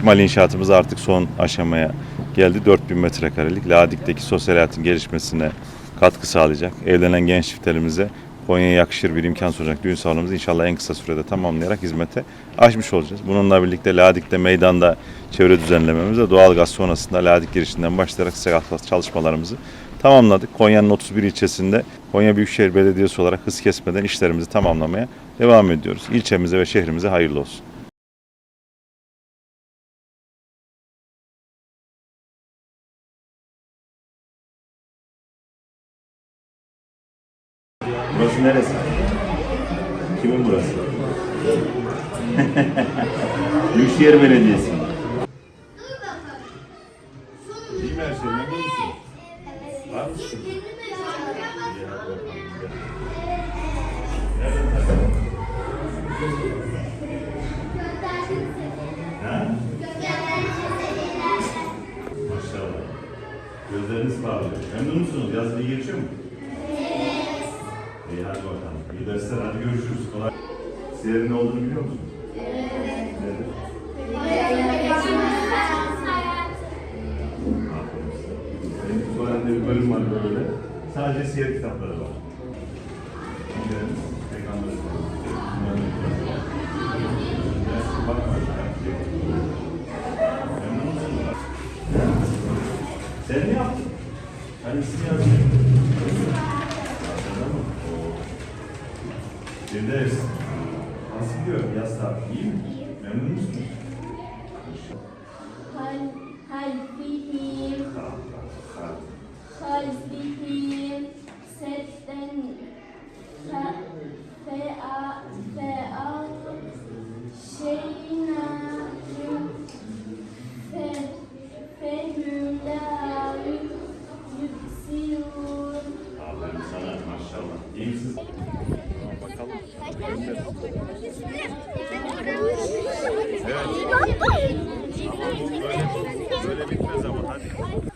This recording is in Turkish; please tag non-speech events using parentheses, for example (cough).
İkmal inşaatımız artık son aşamaya geldi. 4000 metrekarelik Ladik'teki sosyal hayatın gelişmesine katkı sağlayacak. Evlenen genç çiftlerimize Konya'ya yakışır bir imkan sunacak düğün salonumuzu inşallah en kısa sürede tamamlayarak hizmete açmış olacağız. Bununla birlikte Ladik'te meydanda çevre düzenlememiz ve doğalgaz sonrasında Ladik girişinden başlayarak sıcak çalışmalarımızı tamamladık. Konya'nın 31 ilçesinde Konya Büyükşehir Belediyesi olarak hız kesmeden işlerimizi tamamlamaya devam ediyoruz. İlçemize ve şehrimize hayırlı olsun. Burası neresi? Kimin burası? (laughs) Büyükşehir Belediyesi. İyi mi her şey? Memnun. Gözleriniz parlıyor. Memnun musunuz? Yaz iyi geçiyor mu? İyi hadi bakalım. İyi dersler hadi görüşürüz. Kolay. Siyerin ne olduğunu biliyor musun? Evet. Nedir? Benim kütüphanemde bir bölüm var böyle. Sadece siyer kitapları var. Sen ne yaptın? Hani isim yazdın. Firdevs. Nasıl gidiyor yaz? İyi mi? Memnun musunuz? Hal, halfihim, halfihim, setten, fea, fea, şeyna, fe, fehümda, yüksiyun. Aferin sana maşallah. İyi misiniz? bakalım. Görünmez. Evet. Böyle, böyle bitmez ama hadi.